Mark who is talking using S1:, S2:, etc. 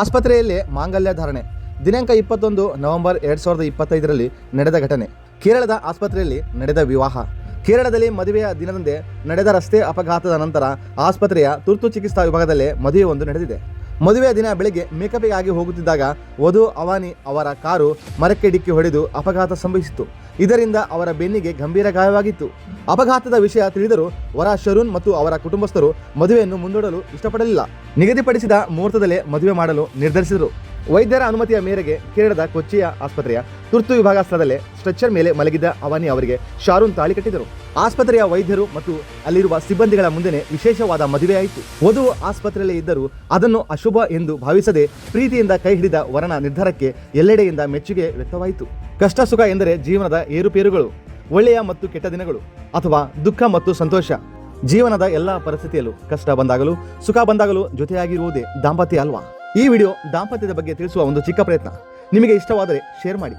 S1: ಆಸ್ಪತ್ರೆಯಲ್ಲಿ ಮಾಂಗಲ್ಯ ಧಾರಣೆ. ದಿನಾಂಕ ಇಪ್ಪತ್ತೊಂದು ನವೆಂಬರ್ ಎರಡು ಸಾವಿರದ ಇಪ್ಪತ್ತೈದರಲ್ಲಿ ನಡೆದ ಘಟನೆ. ಕೇರಳದ ಆಸ್ಪತ್ರೆಯಲ್ಲಿ ನಡೆದ ವಿವಾಹ. ಕೇರಳದಲ್ಲಿ ಮದುವೆಯ ದಿನದಂದೇ ನಡೆದ ರಸ್ತೆ ಅಪಘಾತದ ನಂತರ ಆಸ್ಪತ್ರೆಯ ತುರ್ತು ಚಿಕಿತ್ಸಾ ವಿಭಾಗದಲ್ಲೇ ಮದುವೆಯೊಂದು ನಡೆದಿದೆ. ಮದುವೆಯ ದಿನ ಬೆಳಿಗ್ಗೆ ಮೇಕಪ್ಗಾಗಿ ಹೋಗುತ್ತಿದ್ದಾಗ ವಧು ಅವಾನಿ ಅವರ ಕಾರು ಮರಕ್ಕೆ ಡಿಕ್ಕಿ ಹೊಡೆದು ಅಪಘಾತ ಸಂಭವಿಸಿತು ಇದರಿಂದ ಅವರ ಬೆನ್ನಿಗೆ ಗಂಭೀರ ಗಾಯವಾಗಿತ್ತು. ಅಪಘಾತದ ವಿಷಯ ತಿಳಿದರೂ ವರ ಶರುಣ್ ಮತ್ತು ಅವರ ಕುಟುಂಬಸ್ಥರು ಮದುವೆಯನ್ನು ಮುಂದೂಡಲು ಇಷ್ಟಪಡಲಿಲ್ಲ. ನಿಗದಿಪಡಿಸಿದ ಮುಹೂರ್ತದಲ್ಲೇ ಮದುವೆ ಮಾಡಲು ನಿರ್ಧರಿಸಿದರು. ವೈದ್ಯರ ಅನುಮತಿಯ ಮೇರೆಗೆ ಕೇರಳದ ಕೊಚ್ಚಿಯ ಆಸ್ಪತ್ರೆಯ ತುರ್ತು ವಿಭಾಗ ಸ್ಥಳದಲ್ಲೇ ಸ್ಟ್ರೆಚರ್ ಮೇಲೆ ಮಲಗಿದ್ದ ಅವನಿ ಅವರಿಗೆ ಶಾರೂನ್ ತಾಳಿ ಕಟ್ಟಿದರು. ಆಸ್ಪತ್ರೆಯ ವೈದ್ಯರು ಮತ್ತು ಅಲ್ಲಿರುವ ಸಿಬ್ಬಂದಿಗಳ ಮುಂದೆನೆ ವಿಶೇಷವಾದ ಮದುವೆಯಾಯಿತು ವಧು ಆಸ್ಪತ್ರೆಯಲ್ಲೇ ಇದ್ದರೂ ಅದನ್ನು ಅಶುಭ ಎಂದು ಭಾವಿಸದೆ ಪ್ರೀತಿಯಿಂದ ಕೈ ಹಿಡಿದ ವರನ ನಿರ್ಧಾರಕ್ಕೆ ಎಲ್ಲೆಡೆಯಿಂದ ಮೆಚ್ಚುಗೆ ವ್ಯಕ್ತವಾಯಿತು. ಕಷ್ಟ ಸುಖ ಎಂದರೆ ಜೀವನದ ಏರುಪೇರುಗಳು, ಒಳ್ಳೆಯ ಮತ್ತು ಕೆಟ್ಟ ದಿನಗಳು ಅಥವಾ ದುಃಖ ಮತ್ತು ಸಂತೋಷ. ಜೀವನದ ಎಲ್ಲ ಪರಿಸ್ಥಿತಿಯಲ್ಲೂ ಕಷ್ಟ ಬಂದಾಗಲೂ ಸುಖ ಬಂದಾಗಲೂ ಜೊತೆಯಾಗಿರುವುದೇ ದಾಂಪತ್ಯ ಅಲ್ವಾ? ಈ ವಿಡಿಯೋ ದಾಂಪತ್ಯದ ಬಗ್ಗೆ ತಿಳಿಸುವ ಒಂದು ಚಿಕ್ಕ ಪ್ರಯತ್ನ. ನಿಮಗೆ ಇಷ್ಟವಾದರೆ ಶೇರ್ ಮಾಡಿ.